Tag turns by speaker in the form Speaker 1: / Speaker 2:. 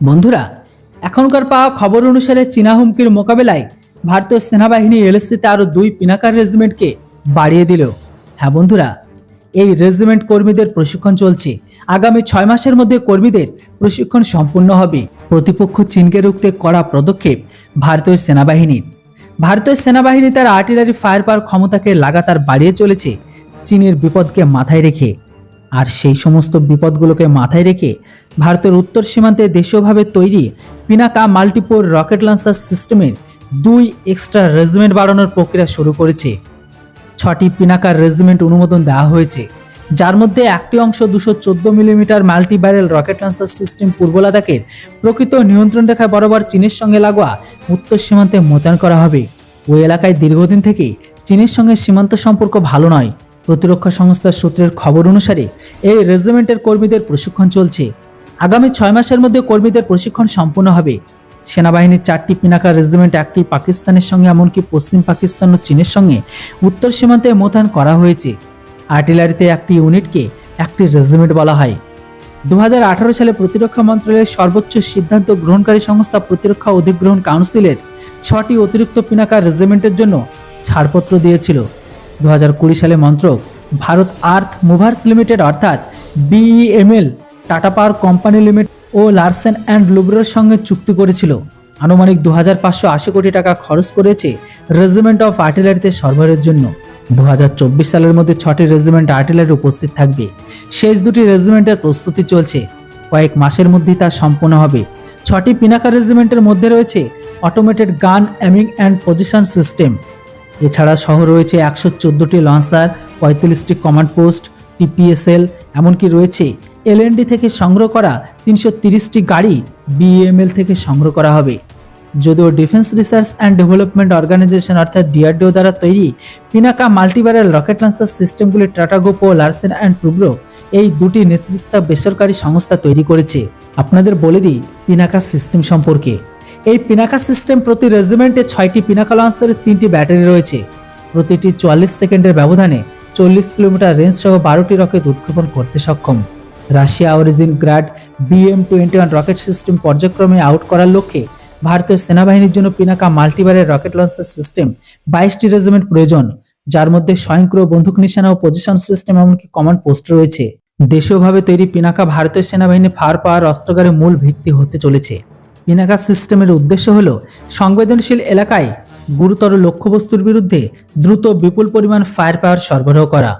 Speaker 1: বন্ধুরা, এখনকার পাওয়া খবর অনুসারে চীনা হুমকির মোকাবেলায় ভারতীয় সেনাবাহিনী এলএসসিতে আরও দুই পিনাকার রেজিমেন্টকে বাড়িয়ে দিল। হ্যাঁ বন্ধুরা, এই রেজিমেন্ট কর্মীদের প্রশিক্ষণ চলছে। আগামী ছয় মাসের মধ্যে কর্মীদের প্রশিক্ষণ সম্পূর্ণ হবে। প্রতিপক্ষ চীনকে রুখতে করা পদক্ষেপ ভারতীয় সেনাবাহিনীর। ভারতীয় সেনাবাহিনী তার আর্টিলারি ফায়ার পাওয়ার ক্ষমতাকে লাগাতার বাড়িয়ে চলেছে। চীনের বিপদকে মাথায় রেখে আর সেই সমস্ত বিপদগুলোকে মাথায় রেখে ভারতের উত্তর সীমান্তে দেশীয়ভাবে তৈরি পিনাকা মাল্টিপোর রকেট লঞ্চার সিস্টেমের দুই এক্সট্রা রেজিমেন্ট বাড়ানোর প্রক্রিয়া শুরু করেছে। ছটি পিনাকার রেজিমেন্ট অনুমোদন দেওয়া হয়েছে, যার মধ্যে একটি অংশ দুশো চোদ্দ millimetre multi barrel rocket launcher system পূর্ব লাদাখের প্রকৃত নিয়ন্ত্রণ রেখায় বরাবর চীনের সঙ্গে লাগোয়া উত্তর সীমান্তে মোতায়েন করা হবে। ওই এলাকায় দীর্ঘদিন থেকে চীনের সঙ্গে সীমান্ত সম্পর্ক ভালো নয়। প্রতিরক্ষা সংস্থার সূত্রের খবর অনুসারে, এই রেজিমেন্টের কর্মীদের প্রশিক্ষণ চলছে। আগামী ছয় মাসের মধ্যে কর্মীদের প্রশিক্ষণ সম্পূর্ণ হবে। সেনাবাহিনীর চারটি পিনাকা রেজিমেন্ট একটি পাকিস্তানের সঙ্গে, এমনকি পশ্চিম পাকিস্তান ও চীনের সঙ্গে উত্তর সীমান্তে মোতায়েন করা হয়েছে। আর্টিলারিতে একটি ইউনিটকে একটি রেজিমেন্ট বলা হয়। দু হাজার আঠারো সালে প্রতিরক্ষা মন্ত্রণালয়ের সর্বোচ্চ সিদ্ধান্ত গ্রহণকারী সংস্থা প্রতিরক্ষা অধিগ্রহণ কাউন্সিলের ছটি অতিরিক্ত পিনাকা রেজিমেন্টের জন্য ছাড়পত্র দিয়েছিল। দু হাজার কুড়ি সালে মন্ত্রক ভারত আর্থ মুভার্স লিমিটেড অর্থাৎ BEML, Tata power company limited O Larsen and লুব্রোর সঙ্গে চুক্তি করেছিল। আনুমানিক দু আশি কোটি টাকা খরচ করেছে রেজিমেন্ট অফ আর্টিলারিতে সরবরাহের জন্য। দু হাজার চব্বিশ সালের মধ্যে ছটি রেজিমেন্ট আর্টিলারি উপস্থিত থাকবে। শেষ দুটি রেজিমেন্টের প্রস্তুতি চলছে। কয়েক মাসের মধ্যেই তা সম্পন্ন হবে। ছটি পিনাকা রেজিমেন্টের মধ্যে রয়েছে অটোমেটেড গান অ্যামিং অ্যান্ড পজিশন সিস্টেম এছাড়া শহর রয়েছে একশো চোদ্দোটি লঞ্চার, পঁয়তাল্লিশটি কমান্ড পোস্ট টিপিএসএল এমনকি রয়েছে এলএনডি থেকে সংগ্রহ করা তিনশো তিরিশটি গাড়ি বিএমএল থেকে সংগ্রহ করা হবে। যদিও defence research and development organisation অর্থাৎ ডিআরডিও দ্বারা তৈরি পিনাকা মাল্টিব্যারেল রকেট লঞ্চার সিস্টেমগুলি টাটা ও লার্সেন অ্যান্ড টুব্রো এই দুটি নেতৃত্ব বেসরকারি সংস্থা তৈরি করেছে। আপনাদের বলে দিই পিনাকা সিস্টেম সম্পর্কে। এই পিনাকা সিস্টেম প্রতি রেজিমেন্টে ছয়টি পিনাকা লঞ্চারের তিনটি ব্যাটারি রয়েছে। প্রতিটি চুয়াল্লিশ সেকেন্ডের ব্যবধানে চল্লিশ কিলোমিটার রেঞ্জ সহ বারোটি রকেট উৎক্ষেপণ করতে সক্ষম। Russia origin Grad BM twenty one rocket system পর্যায়ক্রমে আউট করার লক্ষ্যে ভারতীয় সেনাবাহিনীর জন্য পিনাকা মাল্টিবারের রকেট লঞ্চার সিস্টেম বাইশটি রেজিমেন্ট প্রয়োজন, যার মধ্যে স্বয়ংক্রিয় বন্দুক নিশানা ও পজিশন সিস্টেম এমনকি কমান্ড পোস্ট রয়েছে। দেশীয়ভাবে তৈরি পিনাকা ভারতীয় সেনাবাহিনী ফার পাওয়ার অস্ত্রাগারের মূল ভিত্তি হতে চলেছে। পিনাকা সিস্টেমের উদ্দেশ্য হল সংবেদনশীল এলাকায় গুরুতর লক্ষ্যবস্তুর বিরুদ্ধে দ্রুত বিপুল পরিমাণ ফায়ার পাওয়ার সরবরাহ করা।